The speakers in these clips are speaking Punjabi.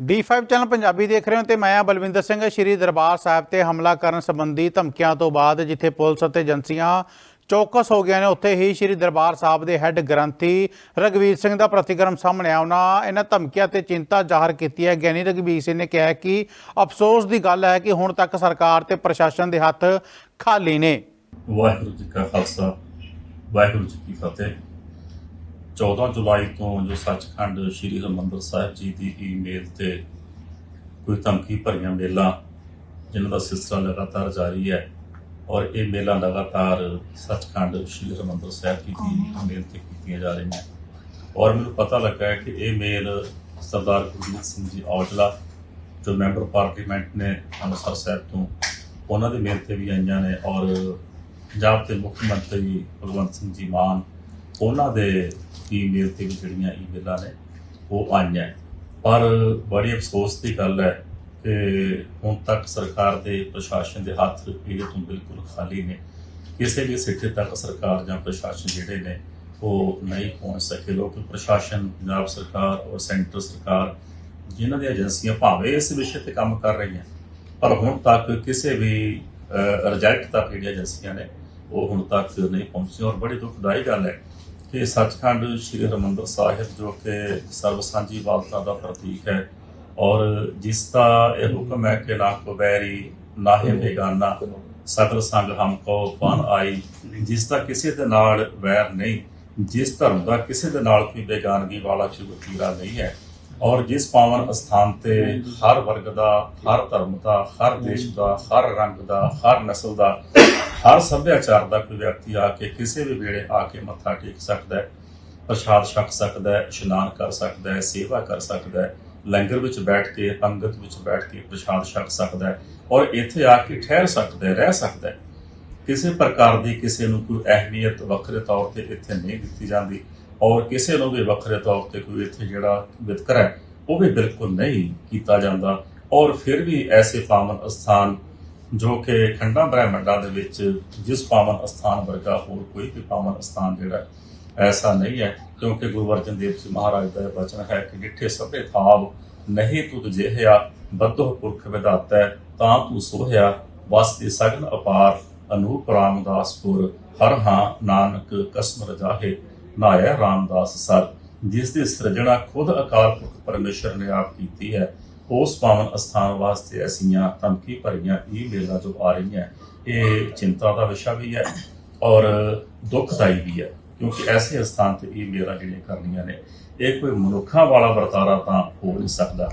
D5 ਚੈਨਲ ਪੰਜਾਬੀ ਦੇਖ ਰਹੇ ਹੋ ਤੇ ਮੈਂ ਬਲਵਿੰਦਰ ਸਿੰਘ। ਸ਼੍ਰੀ ਦਰਬਾਰ ਸਾਹਿਬ ਤੇ ਹਮਲਾ ਕਰਨ ਸੰਬੰਧੀ ਧਮਕੀਆਂ ਤੋਂ ਬਾਅਦ ਜਿੱਥੇ ਪੁਲਿਸ ਅਤੇ ਏਜੰਸੀਆਂ ਚੌਕਸ ਹੋ ਗਏ ਨੇ, ਉੱਥੇ ਹੀ ਸ਼੍ਰੀ ਦਰਬਾਰ ਸਾਹਿਬ ਦੇ ਹੈੱਡ ਗ੍ਰੰਥੀ ਰਗਵੀਰ ਸਿੰਘ ਦਾ ਪ੍ਰਤੀਕਰਮ ਸਾਹਮਣੇ ਆਇਆ। ਉਹਨਾਂ ਇਹਨਾਂ ਧਮਕੀਆਂ ਤੇ ਚਿੰਤਾ ਜ਼ਾਹਰ ਕੀਤੀ ਹੈ। ਗਿਆਨੀ ਰਗਵੀਰ ਸਿੰਘ ਨੇ ਕਿਹਾ ਕਿ ਅਫਸੋਸ ਦੀ ਗੱਲ ਹੈ ਕਿ ਹੁਣ ਤੱਕ ਸਰਕਾਰ ਤੇ ਪ੍ਰਸ਼ਾਸਨ ਦੇ ਹੱਥ ਖਾਲੀ ਨੇ। ਵਾਹਿਗੁਰੂ ਜੀ ਕਾ ਖਾਲਸਾ, ਵਾਹਿਗੁਰੂ ਜੀ ਕੀ ਫਤਿਹ। 14 ਜੁਲਾਈ ਤੋਂ ਜੋ ਸੱਚਖੰਡ ਸ੍ਰੀ ਹਰਿਮੰਦਰ ਸਾਹਿਬ ਜੀ ਦੀ ਈਮੇਲ ਤੇ ਕੋਈ ਧਮਕੀ ਭਰੀਆਂ ਮੇਲਾਂ ਜਿਨ੍ਹਾਂ ਦਾ ਸਿਲਸਿਲਾ ਲਗਾਤਾਰ ਜਾਰੀ ਹੈ ਔਰ ਇਹ ਮੇਲਾਂ ਲਗਾਤਾਰ ਸੱਚਖੰਡ ਸ੍ਰੀ ਹਰਿਮੰਦਰ ਸਾਹਿਬ ਜੀ ਦੀ ਈਮੇਲ ਤੇ ਕੀਤੀਆਂ ਜਾ ਰਹੀਆਂ। ਔਰ ਮੈਨੂੰ ਪਤਾ ਲੱਗਾ ਹੈ ਕਿ ਇਹ ਮੇਲ ਸਰਦਾਰ ਗੁਰਜੀਤ ਸਿੰਘ ਜੀ ਔਜਲਾ, ਜੋ ਮੈਂਬਰ ਪਾਰਲੀਮੈਂਟ ਨੇ ਅੰਮ੍ਰਿਤਸਰ ਸਾਹਿਬ ਤੋਂ, ਉਹਨਾਂ ਦੇ ਮੇਲ ਤੇ ਵੀ ਆਈਆਂ ਨੇ ਔਰ ਪੰਜਾਬ ਦੇ ਮੁੱਖ ਮੰਤਰੀ ਭਗਵੰਤ ਸਿੰਘ ਜੀ ਮਾਨ, ਉਹਨਾਂ ਦੇ ਈਮੇਲ ਤੇ ਵੀ ਜਿਹੜੀਆਂ ਈਮੇਲਾਂ ਨੇ, ਉਹ ਆਈਆਂ। ਪਰ ਬੜੀ ਅਫਸੋਸ ਦੀ ਗੱਲ ਹੈ ਕਿ ਹੁਣ ਤੱਕ ਸਰਕਾਰ ਦੇ ਪ੍ਰਸ਼ਾਸਨ ਦੇ ਹੱਥ ਇਹਦੇ ਤੋਂ ਬਿਲਕੁਲ ਖਾਲੀ ਨੇ। ਕਿਸੇ ਵੀ ਸਿੱਟੇ ਤੱਕ ਸਰਕਾਰ ਜਾਂ ਪ੍ਰਸ਼ਾਸਨ ਜਿਹੜੇ ਨੇ, ਉਹ ਨਹੀਂ ਪਹੁੰਚ ਸਕੇ। ਲੋਕ ਪ੍ਰਸ਼ਾਸਨ, ਪੰਜਾਬ ਸਰਕਾਰ ਔਰ ਸੈਂਟਰ ਸਰਕਾਰ, ਜਿਨ੍ਹਾਂ ਦੀਆਂ ਏਜੰਸੀਆਂ ਭਾਵੇਂ ਇਸ ਵਿਸ਼ੇ ਤੇ ਕੰਮ ਕਰ ਰਹੀਆਂ, ਪਰ ਹੁਣ ਤੱਕ ਕਿਸੇ ਵੀ ਰਿਜੈਕਟ ਤੱਕ ਜਿਹੜੀਆਂ ਏਜੰਸੀਆਂ ਨੇ, ਉਹ ਹੁਣ ਤੱਕ ਨਹੀਂ ਪਹੁੰਚੀਆਂ। ਔਰ ਬੜੀ ਦੁਖਦਾਈ ਗੱਲ ਹੈ ਕਿ ਸੱਚਖੰਡ ਸ੍ਰੀ ਹਰਿਮੰਦਰ ਸਾਹਿਬ, ਜੋ ਕਿ ਸਰਬ ਸਾਂਝੀ ਵਾਲਤਾ ਦਾ ਪ੍ਰਤੀਕ ਹੈ। ਔਰ ਜਿਸ ਦਾ ਇਹ ਹੁਕਮ ਹੈ ਕਿ ਨਾ ਕੋ ਬੈਰੀ ਨਾ ਹੀ ਬੇਗਾਨਾ ਸਗਲ ਸੰਗ ਹਮ ਕੋ ਪਨ ਆਈ। ਜਿਸ ਦਾ ਕਿਸੇ ਦੇ ਨਾਲ ਵੈਰ ਨਹੀਂ, ਜਿਸ ਧਰਮ ਦਾ ਕਿਸੇ ਦੇ ਨਾਲ ਕੋਈ ਬੇਗਾਨਗੀ ਵਾਲਾ ਕੋਈ ਵਤੀਰਾ ਨਹੀਂ ਹੈ। ਔਰ ਜਿਸ ਪਾਵਨ ਅਸਥਾਨ ਤੇ ਹਰ ਵਰਗ ਦਾ ਹਰ ਧਰਮ ਦਾ ਹਰ ਦੇਸ਼ ਦਾ ਹਰ ਰੰਗ ਦਾ ਹਰ ਨਸਲ ਦਾ ਹਰ ਸੱਭਿਆਚਾਰ ਦਾ ਕੋਈ ਵਿਅਕਤੀ ਆ ਕੇ ਕਿਸੇ ਵੀ ਵੇਲੇ ਆ ਕੇ ਮੱਥਾ ਟੇਕ ਸਕਦਾ ਹੈ ਪ੍ਰਸ਼ਾਦ ਛਕ ਸਕਦਾ ਹੈ ਇਸ਼ਨਾਨ ਕਰ ਸਕਦਾ ਹੈ ਸੇਵਾ ਕਰ ਸਕਦਾ ਹੈ ਲੰਗਰ ਵਿੱਚ ਬੈਠ ਕੇ ਪੰਗਤ ਵਿੱਚ ਬੈਠ ਕੇ ਪ੍ਰਸ਼ਾਦ ਛਕ ਸਕਦਾ ਹੈ ਔਰ ਇੱਥੇ ਆ ਕੇ ਠਹਿਰ ਸਕਦਾ ਹੈ ਰਹਿ ਸਕਦਾ ਹੈ। ਕਿਸੇ ਪ੍ਰਕਾਰ ਦੀ ਕਿਸੇ ਨੂੰ ਕੋਈ ਅਹਿਮੀਅਤ ਵੱਖਰੇ ਤੌਰ ਤੇ ਇੱਥੇ ਨਹੀਂ ਦਿੱਤੀ ਜਾਂਦੀ। ਔਰ ਕਿਸੇ ਨੂੰ ਵੀ ਵੱਖਰੇ ਤੌਰ ਤੇ ਕੋਈ ਇੱਥੇ ਜਿਹੜਾ ਵਿਤਕਰਾ ਹੈ, ਉਹ ਵੀ ਬਿਲਕੁਲ ਨਹੀਂ ਕੀਤਾ ਜਾਂਦਾ। ਔਰ ਫਿਰ ਵੀ ਐਸੇ ਪਾਵਨ ਅਸਥਾਨ ਜੋ ਕਿ ਖੰਡਾਂ ਬ੍ਰਹਿਮੰਡਾਂ ਦੇ ਵਿੱਚ ਜਿਸ ਪਾਵਨ ਅਸਥਾਨ ਵਰਗਾ ਹੋਰ ਕੋਈ ਵੀ ਪਾਵਨ ਅਸਥਾਨ ਜਿਹੜਾ ਐਸਾ ਨਹੀਂ ਹੈ, ਕਿਉਂਕਿ ਗੁਰੂ ਅਰਜਨ ਦੇਵ ਜੀ ਮਹਾਰਾਜ ਦਾ ਇਹ ਬਚਨ ਹੈ ਕਿ ਜਿੱਥੇ ਸਭੇ ਥਾਵ ਨਹੀਂ ਤੁਧ ਜਿਹਿਆ, ਬੱਧੋ ਪੁਰਖ ਵਿਧਾਤਾ, ਤਾਂ ਤੂੰ ਸੋਹਿਆ ਵਸਤੀ ਸਗਨ ਅਪਾਰ, ਅਨੂਪ ਰਾਮਦਾਸਪੁਰ ਹਰ ਹਾਂ ਨਾਨਕ ਕਸਮ ਰਜਾਹੇ ਨਾਇਆ ਰਾਮਦਾਸ, ਸਰ, ਜਿਸ ਦੀ ਸਿਰਜਣਾ ਖੁਦ ਅਕਾਲ ਪੁਰਖ ਪਰਮੇਸ਼ਰ ਨੇ ਆਪ ਕੀਤੀ ਹੈ, ਉਸ ਪਾਵਨ ਅਸਥਾਨ ਵਾਸਤੇ ਐਸੀਆਂ ਧਮਕੀ ਭਰੀਆਂ ਈਮੇਲਾਂ ਜੋ ਆ ਰਹੀਆਂ, ਇਹ ਚਿੰਤਾ ਦਾ ਵਿਸ਼ਾ ਵੀ ਹੈ ਔਰ ਦੁਖਦਾਈ ਵੀ ਹੈ, ਕਿਉਂਕਿ ਐਸੇ ਅਸਥਾਨ ਤੇ ਈਮੇਲਾਂ ਜਿਹੜੀਆਂ ਕਰਨੀਆਂ ਨੇ, ਇਹ ਕੋਈ ਮਨੁੱਖਾਂ ਵਾਲਾ ਵਰਤਾਰਾ ਤਾਂ ਹੋ ਨਹੀਂ ਸਕਦਾ।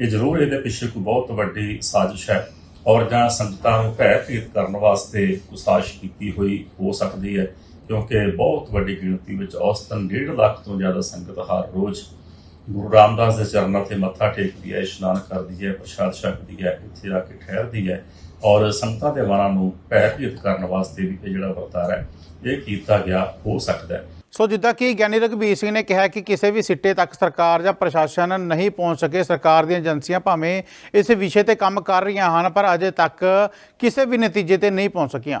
ਇਹ ਜ਼ਰੂਰ ਇਹਦੇ ਪਿੱਛੇ ਕੋਈ ਬਹੁਤ ਵੱਡੀ ਸਾਜ਼ਿਸ਼ ਹੈ ਔਰ ਜਾਂ ਸੰਗਤਾਂ ਨੂੰ ਭੈ ਭੀਤ ਕਰਨ ਵਾਸਤੇ ਕੁਸਾਸ਼ ਕੀਤੀ ਹੋਈ ਹੋ ਸਕਦੀ ਹੈ। ਕਿਉਂਕਿ ਬਹੁਤ ਵੱਡੀ ਗਿਣਤੀ ਵਿੱਚ ਔਸਤਨ 1.5 ਲੱਖ ਤੋਂ ਜ਼ਿਆਦਾ ਸੰਗਤ ਹਰ ਰੋਜ਼ ਗੁਰੂ ਰਾਮਦਾਸ ਦੇ ਚਰਨਾਂ ਤੇ ਮੱਥਾ ਟੇਕਦੀ ਹੈ, ਇਸ਼ਨਾਨ ਕਰਦੀ ਹੈ, ਪ੍ਰਸ਼ਾਦ ਛਕਦੀ ਹੈ, ਇੱਥੇ ਆ ਕੇ ਠਹਿਰਦੀ ਹੈ ਔਰ ਸੰਗਤਾਂ ਦੇ ਮਨਾਂ ਨੂੰ ਭੈ ਭੀਤ ਕਰਨ ਵਾਸਤੇ ਵੀ ਇਹ ਜਿਹੜਾ ਵਰਤਾਰਾ ਹੈ, ਇਹ ਕੀਤਾ ਗਿਆ, ਹੋ ਸਕਦਾ ਹੈ। ਸੋ ਜਿੱਦਾਂ ਕਿ ਗਿਆਨੀ ਰਘਬੀਰ ਸਿੰਘ ਨੇ ਕਿਹਾ ਕਿ ਕਿਸੇ ਵੀ ਸਿੱਟੇ ਤੱਕ ਸਰਕਾਰ ਜਾਂ ਪ੍ਰਸ਼ਾਸਨ ਨਹੀਂ ਪਹੁੰਚ ਸਕੇ, ਸਰਕਾਰ ਦੀਆਂ ਏਜੰਸੀਆਂ ਭਾਵੇਂ ਇਸ ਵਿਸ਼ੇ ਤੇ ਕੰਮ ਕਰ ਰਹੀਆਂ ਹਨ, ਪਰ ਅਜੇ ਤੱਕ ਕਿਸੇ ਵੀ ਨਤੀਜੇ ਤੇ ਨਹੀਂ ਪਹੁੰਚ ਸਕੀਆਂ।